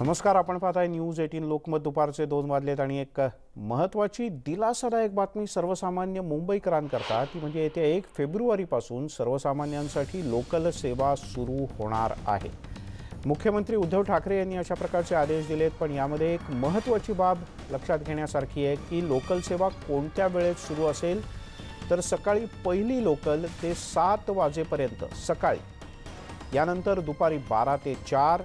नमस्कार आपण पाहताय न्यूज एटीन लोकमत. दुपारचे दोन वाजलेत आणि एक महत्त्वाची दिलासादायक बातमी सर्वसामान्य मुंबईकरांकरता. ती म्हणजे येत्या एक फेब्रुवारीपासून सर्वसामान्यांसाठी लोकल सेवा सुरू होणार आहे. मुख्यमंत्री उद्धव ठाकरे यांनी अशा प्रकारचे आदेश दिलेत पण यामध्ये एक महत्त्वाची बाब लक्षात घेण्यासारखी आहे की लोकल सेवा कोणत्या वेळेत सुरू असेल? तर सकाळी पहिली लोकल ते सात वाजेपर्यंत सकाळी. यानंतर दुपारी बारा ते चार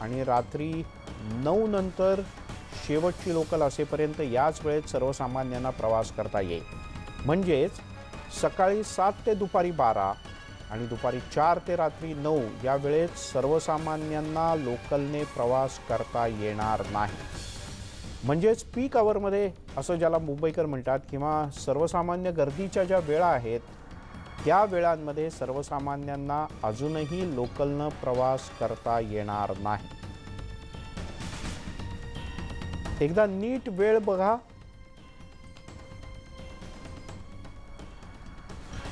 आणि रात्री नऊ नंतर शेवटची लोकल असेपर्यंत याच वेळेत सर्वसामान्यांना प्रवास करता येईल. म्हणजेच सकाळी सात ते दुपारी बारा आणि दुपारी चार ते रात्री नऊ या वेळेत सर्वसामान्यांना लोकलने प्रवास करता येणार नाही. म्हणजेच पीक आवरमध्ये असं ज्याला मुंबईकर म्हणतात किंवा सर्वसामान्य गर्दीच्या ज्या वेळा आहेत त्या वेळांमध्ये सर्वसामान्यांना अजूनही लोकलनं प्रवास करता येणार नाही. एकदा नीट वेळ बघा.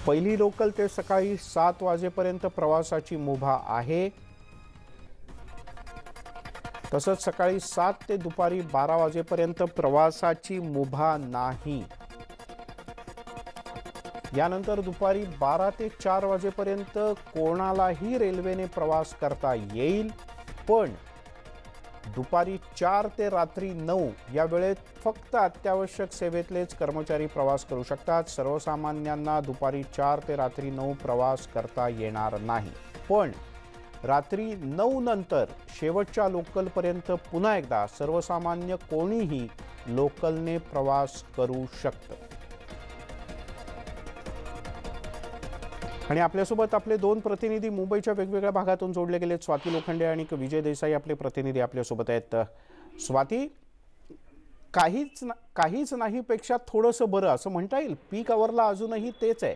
पहिली लोकल ते सकाळी सात वाजेपर्यंत प्रवासाची मुभा आहे. तसंच सकाळी सात ते दुपारी बारा वाजेपर्यंत प्रवासाची मुभा नाही. यानंतर दुपारी बारा ते चार वाजेपर्यंत कोणालाही रेल्वेने प्रवास करता येईल पण दुपारी चार ते रात्री नऊ या वेळेत फक्त अत्यावश्यक सेवेतलेच कर्मचारी प्रवास करू शकतात. सर्वसामान्यांना दुपारी चार ते रात्री नऊ प्रवास करता येणार नाही. पण रात्री नऊ नंतर शेवटच्या लोकलपर्यंत पुन्हा एकदा सर्वसामान्य कोणीही लोकलने प्रवास करू शकतं. आणि आपल्यासोबत आपले दोन प्रतिनिधी मुंबईच्या वेगवेगळ्या भागातून जोडले गेलेत. स्वाती लोखंडे आणि विजय देसाई आपले प्रतिनिधी आपल्यासोबत आहेत. स्वाती काहीच ना काहीच नाही पेक्षा थोडंसं बरं असं म्हणता येईल? पीक आवरला अजूनही तेच आहे.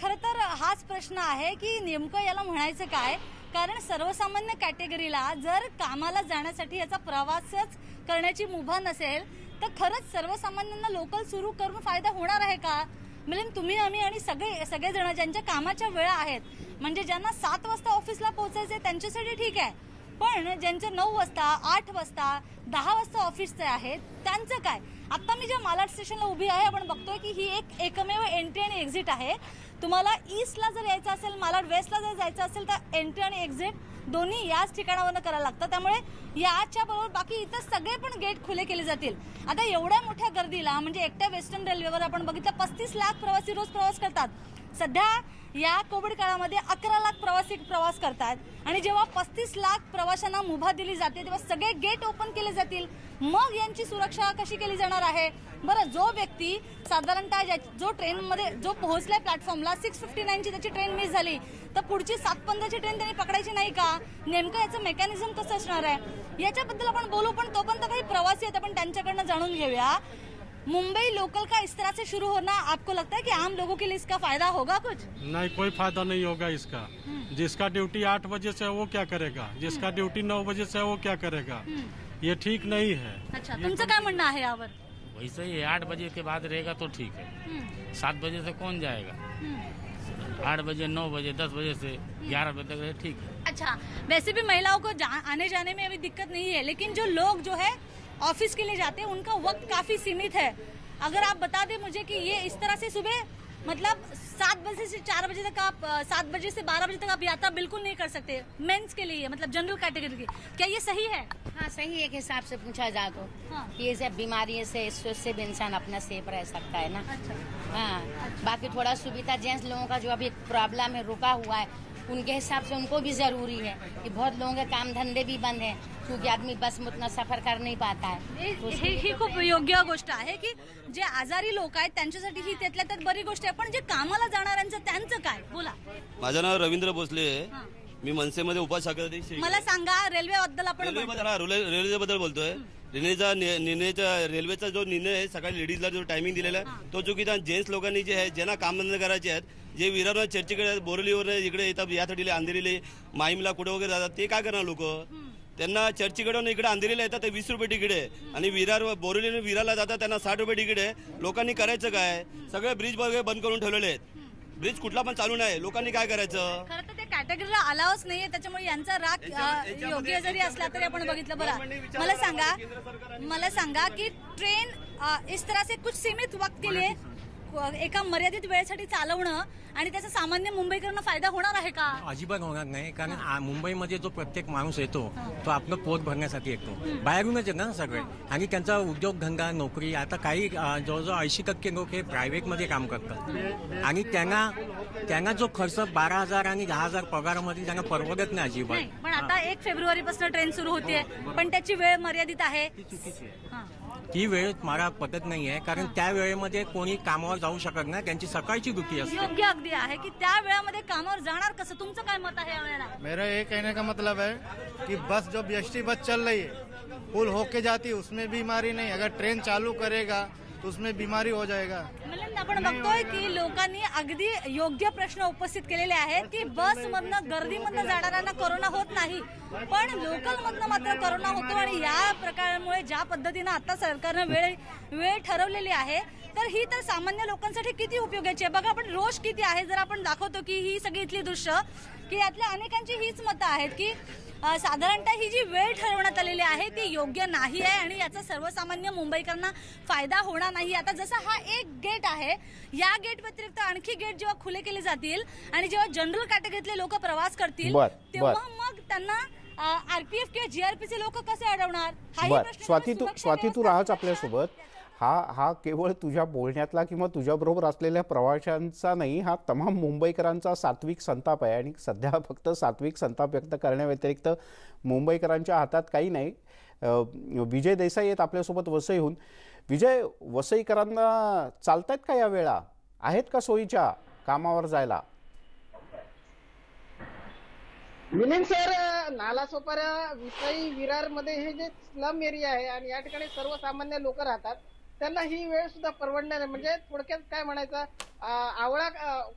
खरं तर हाच प्रश्न आहे की नेमकं याला म्हणायचं काय? कारण सर्वसामान्य कॅटेगरीला जर कामाला जाण्यासाठी याचा प्रवासच करण्याची मुभा नसेल तर खरंच सर्वसामान्यांना लोकल सुरू करून फायदा होणार आहे का? म्हणजे तुम्ही आम्ही आणि सगळे सगळेजण ज्यांच्या कामाच्या वेळा आहेत म्हणजे ज्यांना सात वाजता ऑफिसला पोहोचायचे त्यांच्यासाठी ठीक आहे. पण ज्यांचे नऊ वाजता आठ वाजता दहा वाजता ऑफिसचे आहेत त्यांचं काय? आत्ता मी ज्या मालाड स्टेशनला उभी आहे आपण बघतोय की ही एक एकमेव एंट्री आणि एक्झिट आहे. तुम्हाला ईस्टला जर यायचं असेल मालाड वेस्टला जर जायचं असेल तर एंट्री आणि एक्झिट दोन्ही याच ठिकाणावरनं करायला लागतं त्यामुळे याच्या बरोबर बाकी इतर सगळे पण गेट खुले केले जातील. आता एवढ्या मोठ्या गर्दीला म्हणजे एकट्या वेस्टर्न रेल्वेवर आपण बघितलं पस्तीस लाख प्रवासी रोज प्रवास करतात. सध्या या कोविड काळामध्ये अकरा लाख प्रवासी प्रवास करतात. आणि जेव्हा पस्तीस लाख प्रवाशांना मुभा दिली जाते तेव्हा सगळे गेट ओपन केले जातील. मग यांची सुरक्षा कशी केली जाणार आहे? बरं जो व्यक्ती साधारणतः जो ट्रेनमध्ये जो पोहोचलाय प्लॅटफॉर्मला सिक्स फिफ्टी नाईनची त्याची ट्रेन मिस झाली तर पुढची सात पंधराची ट्रेन त्यांनी पकडायची नाही का? नेमकं याचं मेकॅनिझम कसं असणार आहे? याच्याबद्दल आपण बोलू पण तोपर्यंत काही प्रवासी आहेत आपण त्यांच्याकडनं जाणून घेऊया. मुंबई लोकल का इस तरह से शुरू होना आपको लगता है कि आम लोगों के लिए इसका फ़ायदा होगा कुछ? नहीं कोई फ़ायदा नहीं होगा इसका। जिसका ड्यूटी आठ बजे से है वो क्या करेगा? जिसका ड्यूटी नौ बजे से है वो क्या करेगा? ये ठीक नहीं है। अच्छा तुमचं काय म्हणणं आहे यावर? वैसे ही आठ बजे के बाद रहेगा तो ठीक है। सात बजे से कौन जाएगा? आठ बजे नौ बजे दस बजे से ग्यारह बजे तक ठीक है। अच्छा वैसे भी महिलाओं को जा, आने जाने में अभी दिक्कत नहीं है लेकिन जो लोग जो है ऑफ़िस के लिए जाते हैं उनका वक्त काफ़ी सीमित है। अगर आप बता दें मुझे कि ये इस तरह से सुबह मतलब सात बजे से चार बजे तक आप सात बजे से बारह बजे तक आप यात्रा बिल्कुल नहीं कर सकते मेंस के लिए मतलब जनरल कैटेगरी की। क्या ये सही है? हाँ सही एक हिसाब से पूछा जाए तो। हाँ। ये सब बीमारी से इससे भी इंसान अपना सेफ़ रह सकता है ना। अच्छा। हाँ। अच्छा। बाकी थोड़ा सुविधा जेंट्स लोगों का जो अभी प्रॉब्लम है रुका हुआ है उनके हिसाब से उनको भी जरूरी है कि बहुत लोगों के काम धंधे भी बंद हैं क्योंकि आदमी बस में उतना सफर कर नहीं पाता है। तो हे ही खूप योग्य गोष्ट आहे की जे आजारी लोक आहेत त्यांच्यासाठी ही त्यातल्या त्यात बरी गोष्ट आहे. पण जे कामाला जाणाऱ्यांचं त्यांचं काय? बोला. माझं नाव रवींद्र भोसले आहे. हा. मी मनसेमध्ये आहे. मला सांगा रेल्वे बद्दल आपण रेल्वेबद्दल हा, रेल्वे- रेल्वेबद्दल बोलतोय. रेल्वेचा निर्णयचा रेल्वेचा जो निर्णय आहे सकाळी लेडीजला जो टायमिंग दिलेला आहे तो चुकीचा जेंट्स लोकांनी जे आहे ज्यांना कामधंदे करायचे आहेत जे विरार चर्चीकडे बोरलीवर इकडे येतात यासाठी अंधेरीले माहीमला कुठे वगैरे जातात ते काय करणार लोक? त्यांना चर्चीकडून इकडे अंधेरीला येतात ते वीस रुपये तिकीट आहे. आणि विरार बोरिवली विरारला जातात त्यांना साठ रुपये तिकीट आहे. लोकांनी करायचं काय? सगळे ब्रिज वगैरे बंद करून ठेवलेले आहेत. ब्रिज कुठला पण चालू नाही. लोकांनी काय करायचं? खरं तर त्या कॅटेगरीला अलावच नाहीये त्याच्यामुळे यांचा राग योग्य जरी असला तरी आपण बघितलं. बरं मला सांगा मला सांगा की ट्रेन इस तरह से कुछ सीमित वक्त के लिए एका मर्यादित वेळेसाठी चालवणं आणि त्याचा सामान्य मुंबईकरांना फायदा होणार आहे का? अजिबात होणार नाही कारण आ- मुंबईमध्ये जो प्रत्येक माणूस येतो तो आपलं पोट भरण्यासाठी येतो. बाहेरूनच येतात ना सगळे. आणि त्यांचा उद्योगधंदा नोकरी आता काही अ, जवळजवळ ऐंशी टक्के लोक हे प्रायव्हेटमध्ये काम करतात. आणि त्यांना त्यांना जो खर्च बारा हजार आणि दहा हजार पगारामध्ये त्यांना परवडत नाही नाही अजिबात पण आता एक फेब्रुवारी पासून ट्रेन सुरू होते पण त्याची वेळ मर्यादित आहे. हा. ती वेळ मला पटत नाही आहे कारण त्या वेळेमध्ये कोणी कामावर जाऊ शकत नाही त्यांची सकाळची दुखी असते. योग्य अगदी आहे की त्या वेळामध्ये कामावर जाणार कसं? तुमचं काय मत आहे या वेळेला? मेरा ये कहने का मतलब है कि बस जो बी बस चल रही है फुल होके जाती है उसमें बीमारी नहीं अगर ट्रेन चालू करेगा तो उसमें बीमारी हो जाएगा। मिलिंद आपण बघतोय की लोकांनी अगदी योग्य प्रश्न उपस्थित केलेले आहेत की बस मधनं गर्दीमधनं जाणाऱ्यांना कोरोना होत नाही. पण लोकल मधनं मात्र कोरोना होतो आणि या प्रकारामुळे ज्या पद्धतीनं आता सरकारनं वेळ वेळ ठरवलेली आहे तर ही तर सामान्य लोकांसाठी किती उपयोगाची आहे? बघा आपण रोष किती आहे? जर आपण दाखवतो की ही सगळी इथली दृश्य की यातल्या अनेकांची हीच मतं आहेत की साधारणतः ही जी वेळ ठरवण्यात आलेली आहे ती योग्य नाही आहे आणि याचा सर्वसामान्य मुंबईकरांना फायदा होणार नाही. आता जसा हा एक गेट आहे या गेट व्यतिरिक्त आणखी गेट जेव्हा खुले केले जातील आणि जेव्हा जनरल कॅटेगरीतले लोक प्रवास करतील तेव्हा. मग त्यांना आरपीएफ किंवा जीआरपीचे लोक कसे अडवणार? स्वाती तू स्वाती तू राहाच आपल्यासोबत. हा हा केवळ तुझ्या बोलण्यातला किंवा तुझ्याबरोबर असलेल्या प्रवाशांचा नाही हा तमाम मुंबईकरांचा सात्विक संताप आहे. आणि सध्या फक्त सात्विक संताप व्यक्त करण्याव्यतिरिक्त मुंबईकरांच्या हातात काही नाही. विजय देसाई आहेत आपल्यासोबत वसईहून विजय वसईकरांना चालत आहेत का या वेळा? आहेत का सोयीच्या कामावर जायला? मिलिंद सर नालासोपारा विसई विरारमध्ये हे जे स्लम एरिया आहे आणि या ठिकाणी सर्वसामान्य लोक राहतात त्यांना ही वेळ सुद्धा परवडणार आहे म्हणजे थोडक्यात काय म्हणायचं आवळा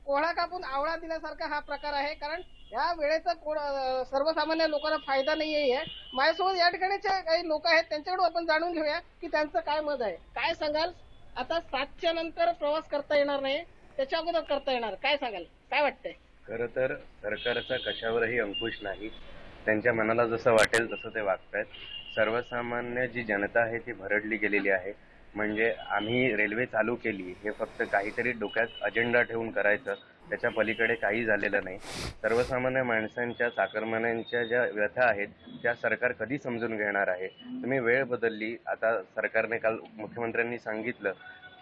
कोहळा कापून आवळा दिल्यासारखा हा प्रकार आहे. कारण या वेळेचा कोण- सर्वसामान्य लोकांना फायदा नाही आहे माझ्यासोबत या ठिकाणीचे काही लोक आहेत त्यांच्याकडून आपण जाणून घेऊया की त्यांचं काय मत आहे. काय सांगाल? आता सातच्या नंतर प्रवास करता येणार नाही. त्याच्या अगोदर करता येणार. काय सांगाल? काय वाटतंय? खरं तर सरकारचा कशावरही अंकुश नाही. त्यांच्या मनाला जसं वाटेल तसं ते वागतायत. सर्वसामान्य जी जनता आहे ती भरडली गेलेली आहे. म्हणजे आम्ही रेल्वे चालू केली हे फक्त काहीतरी डोक्यात अजेंडा ठेवून करायचं त्याच्या पलीकडे काही झालेलं नाही. सर्वसामान्य माणसांच्या चाकरमान्यांच्या ज्या व्यथा आहेत त्या सरकार कधी समजून घेणार आहे? तुम्ही वेळ बदलली. आता सरकारने काल मुख्यमंत्र्यांनी सांगितलं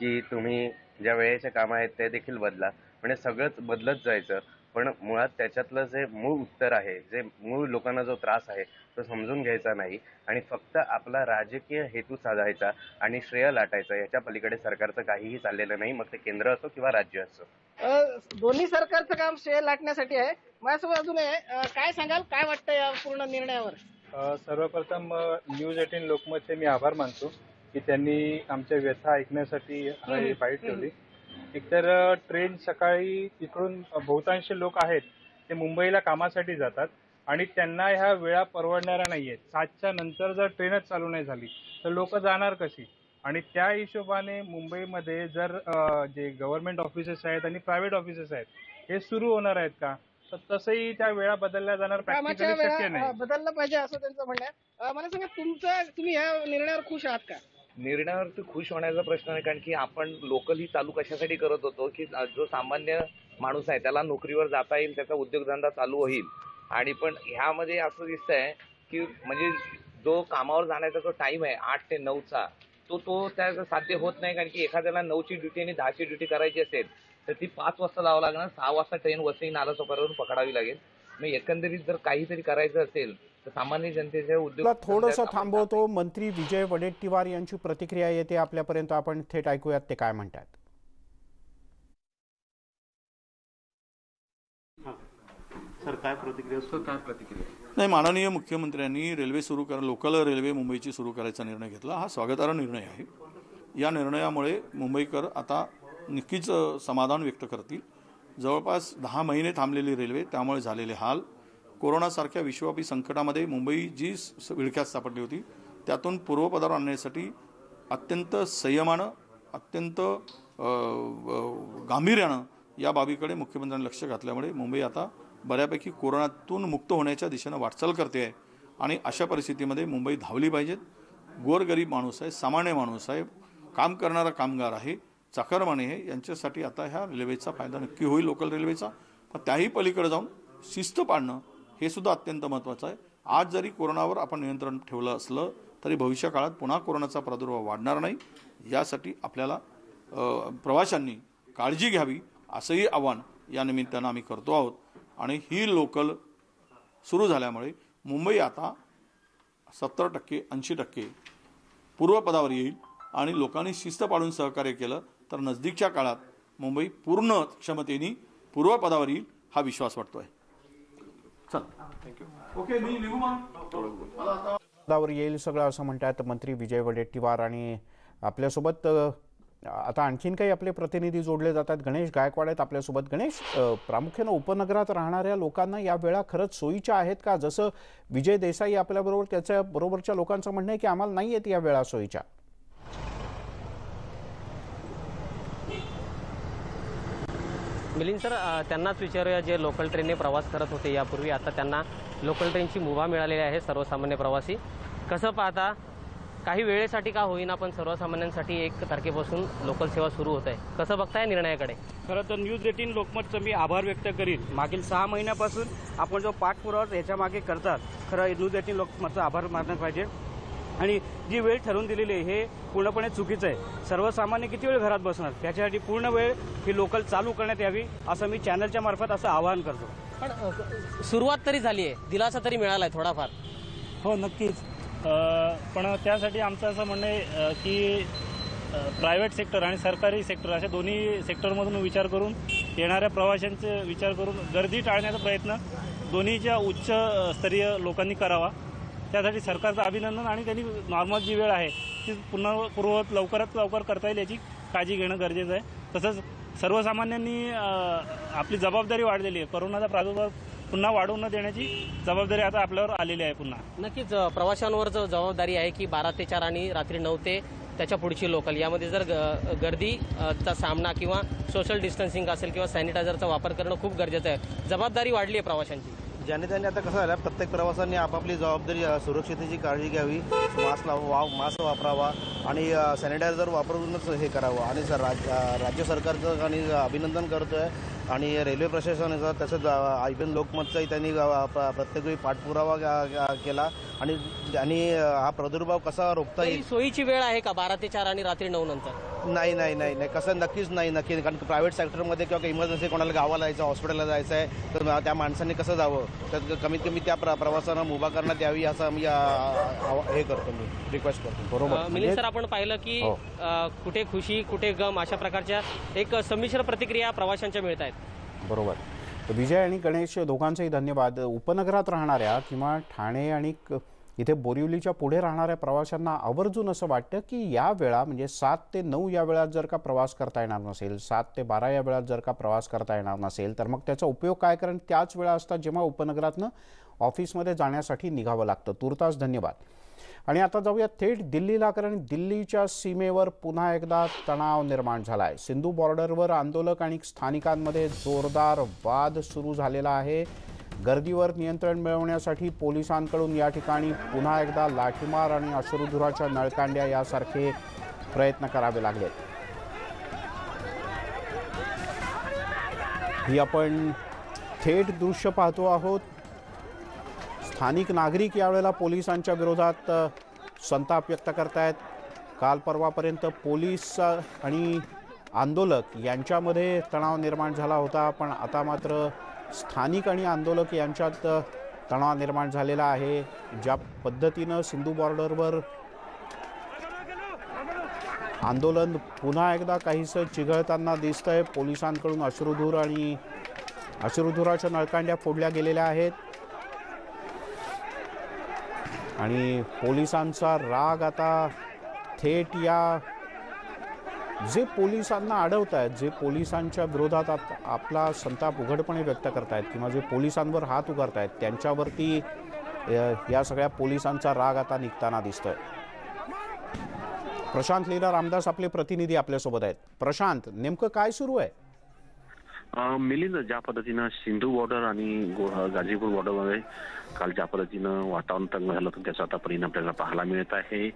की तुम्ही ज्या वेळेचे कामं आहेत ते देखील बदला. म्हणजे सगळंच बदलत जायचं. पण मुळात त्याच्यातलं जे मूळ उत्तर आहे जे मूळ लोकांना जो त्रास आहे तो समजून घ्यायचा नाही आणि फक्त आपला राजकीय हेतू साधायचा आणि श्रेय लाटायचा याच्या पलीकडे सरकारचं काहीही चाललेलं नाही. मग ते केंद्र असो किंवा राज्य असो. दोन्ही सरकारचं काम श्रेय लाटण्यासाठी आहे. माझ्यासोबत अजून काय सांगाल? काय वाटतं या पूर्ण निर्णयावर? सर्वप्रथम न्यूज एटीन लोकमतचे मी आभार मानतो की त्यांनी आमच्या व्यथा ऐकण्यासाठी हा फाईट ठेवली. एकतर ट्रेन सकाळी इकडून बहुतांश लोक आहेत ते मुंबईला कामासाठी जातात आणि त्यांना ह्या वेळा परवडणाऱ्या नाही आहेत सातच्या नंतर जर ट्रेनच चालू नाही झाली तर लोक जाणार कशी? आणि त्या हिशोबाने मुंबईमध्ये जर जे गव्हर्नमेंट ऑफिसेस आहेत आणि प्रायव्हेट ऑफिसेस आहेत हे सुरू होणार आहेत का? तर तसंही त्या वेळा बदलल्या जाणार प्रॅक्टिकली शक्य नाही. बदललं पाहिजे असं त्यांचं म्हणणं आहे. मला सांगा तुमचं तुम्ही या निर्णयावर खुश आहात का? निर्णयावरती खुश होण्याचा प्रश्न नाही कारण की आपण लोकल ही चालू कशासाठी करत होतो की जो सामान्य माणूस आहे त्याला नोकरीवर जाता येईल त्याचा उद्योगधंदा चालू होईल. आणि पण ह्यामध्ये असं दिसत आहे की म्हणजे जो कामावर जाण्याचा जो टाइम आहे आठ ते नऊचा तो तो त्या साध्य होत नाही कारण की एखाद्याला नऊची ड्युटी आणि दहाची ड्युटी करायची असेल तर ती पाच वाजता जावं लागणार सहा वाजता ट्रेन वसई नालासोपाऱ्यावरून पकडावी लागेल. मग एकंदरीत जर काहीतरी करायचं असेल सामान्य जनतेच्या तुला उद्योग थोडंसं थांबवतो. मंत्री विजय वडेट्टीवार यांची प्रतिक्रिया येते. आपल्यापर्यंत आपण थेट ऐकूयात. ते काय म्हणतात? सर काय प्रतिक्रिया? सर काय प्रतिक्रिया? नाही माननीय मुख्यमंत्र्यांनी रेल्वे सुरू करा लोकल रेल्वे मुंबईची सुरू करायचा निर्णय घेतला. हा स्वागतार्ह निर्णय आहे. या निर्णयामुळे मुंबईकर आता नक्कीच समाधान व्यक्त करतील. जवळपास दहा महिने थांबलेली रेल्वे त्यामुळे झालेले हाल कोरोनासारख्या विश्वव्यापी संकटामध्ये मुंबई जी स- विळख्यात सापडली होती त्यातून पूर्वपदावर आणण्यासाठी अत्यंत संयमानं अत्यंत गांभीर्यानं या बाबीकडे मुख्यमंत्र्यांनी लक्ष घातल्यामुळे मुंबई आता बऱ्यापैकी कोरोनातून मुक्त होण्याच्या दिशेनं वाटचाल करते आहे. आणि अशा परिस्थितीमध्ये मुंबई धावली पाहिजेत. गोरगरीब माणूस आहे सामान्य माणूस आहे काम करणारा कामगार आहे चाकरमाने आहे यांच्यासाठी आता ह्या रेल्वेचा फायदा नक्की होईल लोकल रेल्वेचा. पण त्याही पलीकडे जाऊन शिस्त पाळणं हे सुद्धा अत्यंत महत्त्वाचं आहे. आज जरी कोरोनावर आपण नियंत्रण ठेवलं असलं तरी भविष्य काळात पुन्हा कोरोनाचा प्रादुर्भाव वाढणार नाही. यासाठी आपल्याला प्रवाशांनी काळजी घ्यावी असंही आव्हान या निमित्तानं आम्ही करतो आहोत. आणि ही लोकल सुरू झाल्यामुळे मुंबई आता सत्तर टक्के ऐंशी टक्के पूर्वपदावर येईल आणि लोकांनी शिस्त पाळून सहकार्य केलं तर नजदीकच्या काळात मुंबई पूर्ण क्षमतेने पूर्वपदावर येईल हा विश्वास वाटतो आहे चला. थँक्यू ओके मी निघू मग. मला आता पदावर येईल सगळं असं म्हणतात मंत्री विजय वडेट्टीवार आणि आपल्यासोबत आता आणखीन काही आपले प्रतिनिधी जोडले जातात. गणेश गायकवाड आहेत आपल्यासोबत. गणेश प्रामुख्यानं उपनगरात राहणाऱ्या लोकांना या वेळा खरंच सोयीच्या आहेत का? जसं विजय देसाई आपल्याबरोबर त्याच्या बरोबरच्या लोकांचं म्हणणं आहे की आम्हाला नाही आहेत या वेळा सोयीच्या. मिलिंद सर त्यांनाच विचारूया जे लोकल ट्रेनने प्रवास करत होते यापूर्वी आता त्यांना लोकल ट्रेनची मुभा मिळालेली आहे सर्वसामान्य प्रवासी. कसं पाहता काही वेळेसाठी का होईना पण सर्वसामान्यांसाठी एक तारखेपासून लोकल सेवा सुरू होत आहे. कसं बघताय निर्णयाकडे? खरं तर न्यूज एटीन लोकमतचं मी आभार व्यक्त करीन. मागील सहा महिन्यापासून आपण जो पाठपुरावा याच्या मागे करतात खरं न्यूज एटीन लोकमतचा आभार मानलं पाहिजे. आणि जी वेळ ठरवून दिलेली आहे हे पूर्णपणे चुकीचं आहे. सर्वसामान्य किती वेळ घरात बसणार? त्याच्यासाठी पूर्ण वेळ ही लोकल चालू करण्यात यावी असं मी चॅनलच्या मार्फत असं आवाहन करतो. पण सुरुवात तरी झाली आहे. दिलासा तरी मिळाला आहे थोडाफार. हो नक्कीच. पण त्यासाठी आमचं असं म्हणणं आहे की प्रायव्हेट सेक्टर आणि सरकारी सेक्टर अशा दोन्ही सेक्टरमधून विचार करून येणाऱ्या प्रवाशांचे विचार करून गर्दी टाळण्याचा प्रयत्न दोन्हीच्या उच्च अ, स्तरीय लोकांनी करावा. त्यासाठी सरकारचं अभिनंदन आणि त्यांनी नॉर्मल जी वेळ आहे ती पुन्हा पूर्ववत लवकरात लवकर करता येईल याची काळजी घेणं गरजेचं आहे. तसंच सर्वसामान्यांनी आपली जबाबदारी वाढलेली आहे. कोरोनाचा प्रादुर्भाव पुन्हा वाढवू न देण्याची जबाबदारी आता आपल्यावर आलेली आहे पुन्हा. नक्कीच प्रवाशांवर जो जबाबदारी आहे की बारा ते चार आणि रात्री नऊ ते त्याच्या पुढची लोकल यामध्ये जर ग- सामना किंवा सोशल डिस्टन्सिंग असेल किंवा सॅनिटायझरचा वापर करणं खूप गरजेचं आहे. जबाबदारी वाढली आहे प्रवाशांची. ज्याने त्याने आता कसं झालं प्रत्येक प्रवासाने आपापली जबाबदारी सुरक्षितेची काळजी घ्यावी मास्क लावा वा मास्क वापरावा आणि सॅनिटायझर वापरूनच हे करावं. आणि सर राज राज्य सरकारचं आणि अभिनंदन करतो आहे आणि रेल्वे प्रशासनाचं तसंच आय लोकमतचाही त्यांनी प्रत्येक वेळी पाठपुरावा केला आणि आणि हा प्रादुर्भाव कसा रोखता येईल? सोयीची वेळ आहे का बारा ते चार आणि रात्री नऊ नंतर? नाही नाही नाही नाही. कसं नक्कीच नाही नक्की कारण प्रायव्हेट सेक्टरमध्ये किंवा इमर्जन्सी कोणाला गावाला जायचं हॉस्पिटलला जायचं आहे तर त्या माणसाने कसं जावं? तर कमीत कमी त्या प्र प्रवासानं मुभा करण्यात यावी असं मी हे करतो मी रिक्वेस्ट करतो. अ, मिलिंद सर आपण पाहिलं की हो. कुठे खुशी कुठे गम अशा प्रकारच्या एक संमिश्र प्रतिक्रिया प्रवाशांच्या मिळत आहेत. बरोबर. तर विजय आणि गणेश दोघांचेही धन्यवाद. उपनगरात राहणाऱ्या किंवा ठाणे आणि क- इथे बोरिवलीच्या पुढे राहणाऱ्या प्रवाशांना आवर्जून असं वाटतं की या वेळा म्हणजे सात ते नऊ या वेळात जर का प्रवास करता येणार नसेल सात ते बारा या वेळात जर का प्रवास करता येणार नसेल तर मग त्याचा उपयोग काय? कारण त्याच वेळा असतात जेव्हा उपनगरातनं ऑफिसमध्ये जाण्यासाठी निघावं लागतं. तुर्तास धन्यवाद. आणि आता जाऊया थेट दिल्लीला कारण दिल्लीच्या सीमेवर पुन्हा एकदा तणाव निर्माण झाला आहे सिंधू बॉर्डरवर आंदोलक आणि स्थानिकांमध्ये जोरदार वाद सुरू झालेला आहे. गर्दीवर नियंत्रण मिळवण्यासाठी पोलिसांकडून या ठिकाणी पुन्हा एकदा लाठीमार आणि अश्रुधुराच्या नळकांड्या यासारखे प्रयत्न करावे लागलेत ही आपण थेट दृश्य पाहतो आहोत. स्थानिक नागरिक यावेळेला पोलिसांच्या विरोधात संताप व्यक्त करतायत. काल परवापर्यंत पोलीस आणि आंदोलक यांच्यामध्ये तणाव निर्माण झाला होता पण आता मात्र स्थानिक आणि आंदोलक यांच्यात तणाव निर्माण झालेला आहे. ज्या पद्धतीनं सिंधू बॉर्डरवर आंदोलन पुन्हा एकदा काहीसं चिघळताना दिसतंय पोलिसांकडून अश्रुधूर आणि अश्रुधुराच्या नळकांड्या फोडल्या गेलेल्या आहेत. आणि पोलिसांचा राग आता थेट या जे पोलिसांना अडवत आहेत जे पोलिसांच्या विरोधात आप- आपला संताप उघडपणे व्यक्त करतायत किंवा जे पोलिसांवर हात उगारतायत त्यांच्यावरती या सगळ्या पोलिसांचा राग आता निघताना दिसतोय. प्रशांत लीला रामदास आपले प्रतिनिधी आपल्यासोबत आहेत. प्रशांत नेमकं काय सुरू आहे? मिलिंद ज्या पद्धतीनं सिंधू बॉर्डर आणि गो- गाझीपूर बॉर्डरमध्ये काल ज्या पद्धतीनं वातावरण तंग झालं होतं त्याचा आता परिणाम आपल्याला पाहायला मिळत आहे.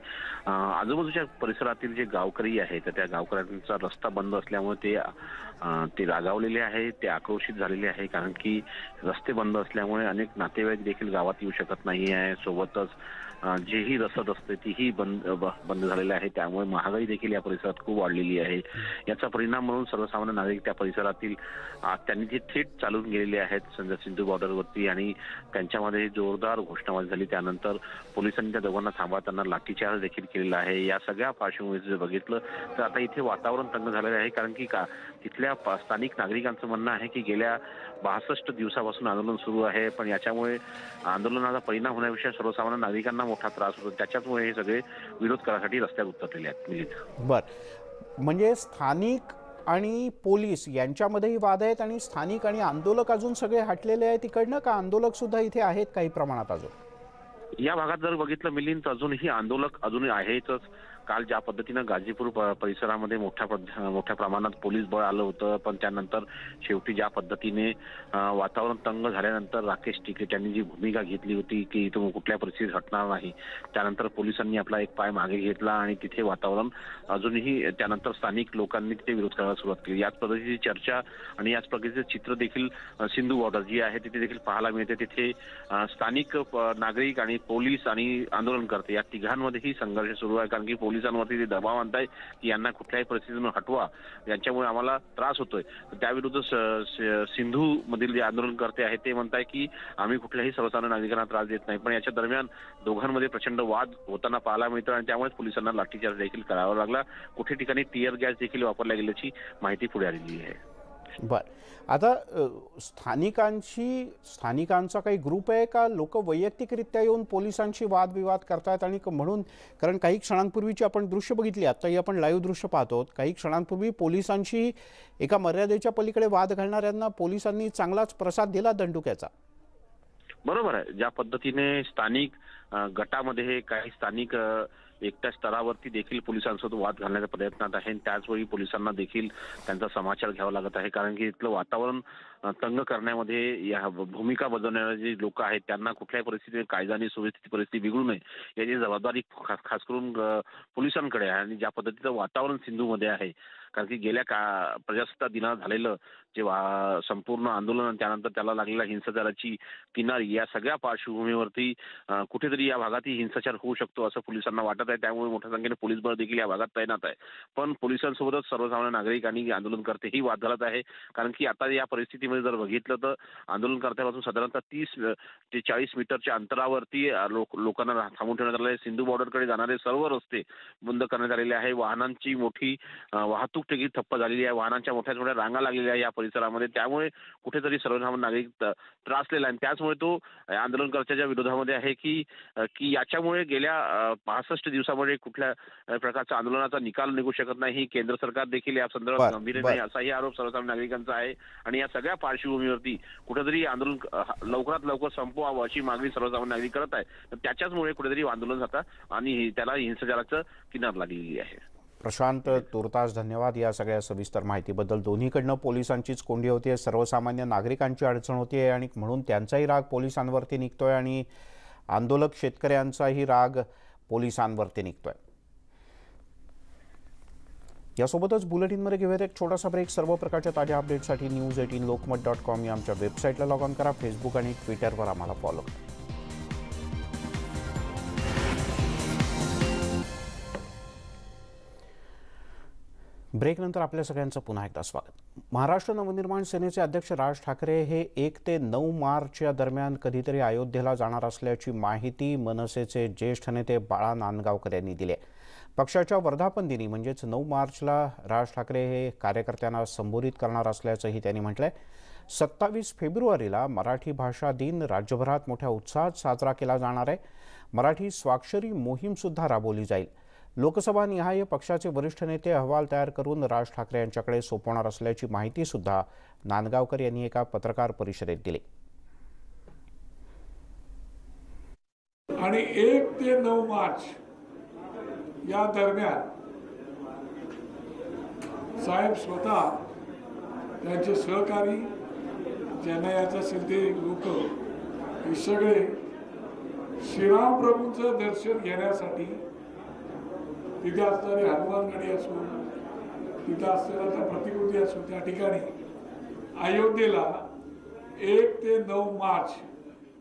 आजूबाजूच्या परिसरातील जे गावकरी आहेत तर त्या गावकऱ्यांचा रस्ता बंद असल्यामुळे ते ते रागावलेले आहे ते आक्रोशित झालेले आहे कारण की रस्ते बंद असल्यामुळे अनेक नातेवाईक देखील गावात येऊ शकत नाही आहे सोबतच जी जेही रसद असते तीही बंद ब- बंद झालेली आहे त्यामुळे महागाई देखील या परिसरात खूप वाढलेली आहे. याचा परिणाम म्हणून सर्वसामान्य नागरिक त्या परिसरातील त्यांनी जे थेट चालून गेलेले आहेत संजय सिंधू बॉर्डरवरती आणि त्यांच्यामध्ये जोरदार घोषणाबाजी झाली. त्यानंतर पोलिसांनी त्या दोघांना थांबवताना लाठीचार्ज देखील केलेला आहे. या सगळ्या पार्श्वभूमीत जर बघितलं तर आता इथे वातावरण तंग झालेलं आहे. कारण की का तिथल्या पा- स्थानिक नागरिकांचं म्हणणं आहे की गेल्या बासष्ट दिवसापासून आंदोलन सुरू आहे पण याच्यामुळे आंदोलनाचा परिणाम होण्यापेक्षा सर्वसामान्य नागरिकांना मोठा त्रास होतो. त्याच्याचमुळे हे सगळे विरोध करासाठी रस्त्यात उतरलेले आहेत. मिलिंद बर. म्हणजे स्थानिक आणि पोलीस यांच्यामध्येही वाद आहेत आणि स्थानिक आणि आंदोलक अजून सगळे हटलेले आहेत तिकडनं का आंदोलक सुद्धा इथे आहेत काही प्रमाणात अजून? या भागात जर बघितलं मिलिंद तर अजूनही आंदोलक अजूनही आहेतच. काल ज्या पद्धतीनं गाजीपूर परिसरामध्ये मोठ्या मोठ्या प्रमाणात पोलीस बळ आलं होतं पण त्यानंतर शेवटी ज्या पद्धतीने वातावरण तंग झाल्यानंतर राकेश टिकेट यांनी जी भूमिका घेतली होती की इथं कुठल्या परिस्थितीत हटणार नाही त्यानंतर पोलिसांनी आपला एक पाय मागे घेतला आणि तिथे वातावरण अजूनही त्यानंतर स्थानिक लोकांनी तिथे विरोध करायला सुरुवात केली. याच पद्धतीची चर्चा आणि याच प्रकारचे चित्र देखील सिंधू बॉर्डर जी आहे तिथे देखील पाहायला मिळते. तिथे स्थानिक नागरिक आणि पोलीस आणि आंदोलनकर्ते या तिघांमध्येही संघर्ष सुरू आहे कारण की पोलिसांवरती ते दबाव आणताय की यांना कुठल्याही परिस्थितीतून हटवा यांच्यामुळे आम्हाला त्रास होतोय. त्याविरुद्ध स- सिंधू मधील जे आंदोलनकर्ते आहेत ते म्हणताय की आम्ही कुठल्याही सर्वसाधारण नागरिकांना त्रास देत नाही पण याच्या दरम्यान दोघांमध्ये प्रचंड वाद होताना पाहायला मिळतो आणि त्यामुळे पोलिसांना लाठीचार्ज देखील करावा लागला. कुठे ठिकाणी टिअर गॅस देखील वापरला गेल्याची माहिती पुढे आलेली आहे. बर. आता स्थानिकांशी स्थानिकांचा काही ग्रुप आहे का? लोक वैयक्तिकरित्या येऊन पोलिसांशी वादविवाद करतायत आणि म्हणून कारण काही क्षणांपूर्वीची आपण दृश्य बघितली आत्ताही आपण लाईव्ह दृश्य पाहतो काही क्षणांपूर्वी पोलिसांशी एका मर्यादेच्या पलीकडे वाद घालणाऱ्यांना पोलिसांनी चांगलाच प्रसाद दिला दंडुक्याचा? बरोबर आहे. ज्या पद्धतीने स्थानिक गटामध्ये काही स्थानिक एकट्या स्तरावरती देखील पोलिसांसोबत वाद घालण्याच्या प्रयत्नात आहे. आणि त्याचवेळी पोलिसांना देखील त्यांचा समाचार घ्यावा लागत आहे. कारण की इथलं वातावरण तंग करण्यामध्ये या भूमिका बजावणारे जे लोक आहेत त्यांना कुठल्याही परिस्थितीत कायदा आणि सुव्यवस्थित परिस्थिती बिघडू नये याची जबाबदारी खास खास करून पोलिसांकडे आहे. आणि ज्या पद्धतीचं वातावरण सिंधूमध्ये आहे कारण की गेल्या का प्रजासत्ताक दिनात झालेलं जे संपूर्ण आंदोलन आणि त्यानंतर त्याला लागलेल्या हिंसाचाराची किनारी या सगळ्या पार्श्वभूमीवरती कुठेतरी या भागातही हिंसाचार होऊ शकतो असं पोलिसांना वाटत आहे. त्यामुळे मोठ्या संख्येने पोलीस बळ देखील या भागात तैनात आहे. पण पोलिसांसोबतच सर्वसामान्य नागरिक आणि आंदोलनकर्तेही वाद घालत आहे. कारण की आता या परिस्थितीमध्ये जर बघितलं तर आंदोलनकर्त्यापासून साधारणतः तीस ते चाळीस मीटरच्या अंतरावरती लोक लोकांना थांबून ठेवण्यात आलं आहे. सिंधू बॉर्डरकडे जाणारे सर्व रस्ते बंद करण्यात आलेले आहे. वाहनांची मोठी वाहतूक वाहतूक देखील ठप्प झालेली आहे. वाहनांच्या मोठ्या मोठ्या रांगा लागलेल्या आहे या परिसरामध्ये. त्यामुळे कुठेतरी सर्वसामान्य नागरिक त्रासलेला आहे. आणि त्याचमुळे तो आंदोलनकर्त्याच्या विरोधामध्ये आहे की की याच्यामुळे गेल्या पासष्ट दिवसामध्ये कुठल्या प्रकारचा आंदोलनाचा निकाल निघू शकत नाही. केंद्र सरकार देखील या संदर्भात गंभीर. नाही असाही आरोप सर्वसामान्य नागरिकांचा आहे. आणि या सगळ्या पार्श्वभूमीवरती कुठेतरी आंदोलन लवकरात लवकर संपवावं अशी मागणी सर्वसामान्य नागरिक करत आहे. तर त्याच्याचमुळे कुठेतरी आंदोलन जातं आणि त्याला हिंसाचाराचं किनार लागलेली आहे. प्रशांत तुर्तास धन्यवाद या सगळ्या सविस्तर माहितीबद्दल. दोन्हीकडनं पोलिसांचीच कोंडी होती सर्वसामान्य नागरिकांची अडचण होती आणि म्हणून त्यांचाही राग पोलिसांवरती निघतोय आणि आंदोलक शेतकऱ्यांचाही राग पोलिसांवरती निघतोय. यासोबतच बुलेटिनमध्ये घेऊयात एक छोटासा ब्रेक सर्व प्रकारच्या ताज्या अपडेटसाठी news eighteen Lokmat dot com या आमच्या वेबसाईटला लॉग ऑन करा. फेसबुक आणि ट्विटरवर आम्हाला फॉलो करा. ब्रेकनंतर आपल्या सगळ्यांचं पुन्हा एकदा स्वागत. महाराष्ट्र नवनिर्माण सेनेचे अध्यक्ष राज ठाकरे हे एक ते नऊ मार्च या दरम्यान कधीतरी अयोध्येला जाणार असल्याची माहिती मनसेचे ज्येष्ठ नेते बाळा नांदगावकर यांनी दिली आहे. पक्षाच्या वर्धापन दिनी म्हणजेच नऊ मार्चला राज ठाकरे हे कार्यकर्त्यांना संबोधित करणार असल्याचंही त्यांनी म्हटलंय. सत्तावीस फेब्रुवारीला मराठी भाषा दिन राज्यभरात मोठ्या उत्साहात साजरा केला जाणार आहे. मराठी स्वाक्षरी मोहीमसुद्धा राबवली जाईल. लोकसभा निहाय पक्षाचे वरिष्ठ नेते अहवाल तयार करून राज ठाकरे यांच्याकडे सोपवणार असल्याची माहिती सुद्धा नांदगावकर यांनी एका पत्रकार परिषदेत दिली. आणि एक ते नऊ मार्च या दरम्यान साहेब स्वतः त्यांचे सहकारी ज्यांना याचा असेल ते लोक हे सगळे श्रीराम प्रभूंचं दर्शन घेण्यासाठी तिथे असणारी हनुमानगडी असो तिथे असलेला त्या प्रतिकृती असो त्या ठिकाणी अयोध्येला एक ते नऊ मार्च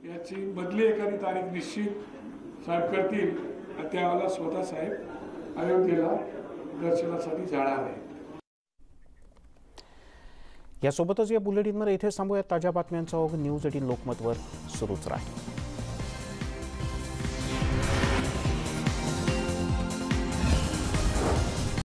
याची बदली एखादी तारीख निश्चित साहेब करतील. आणि त्यावेळेला स्वतः साहेब अयोध्येला दर्शनासाठी जाणार आहे यासोबतच या बुलेटिनवर इथे थांबूया ताज्या बातम्यांचा ओघ न्यूज एटीन लोकमतवर सुरूच राहील.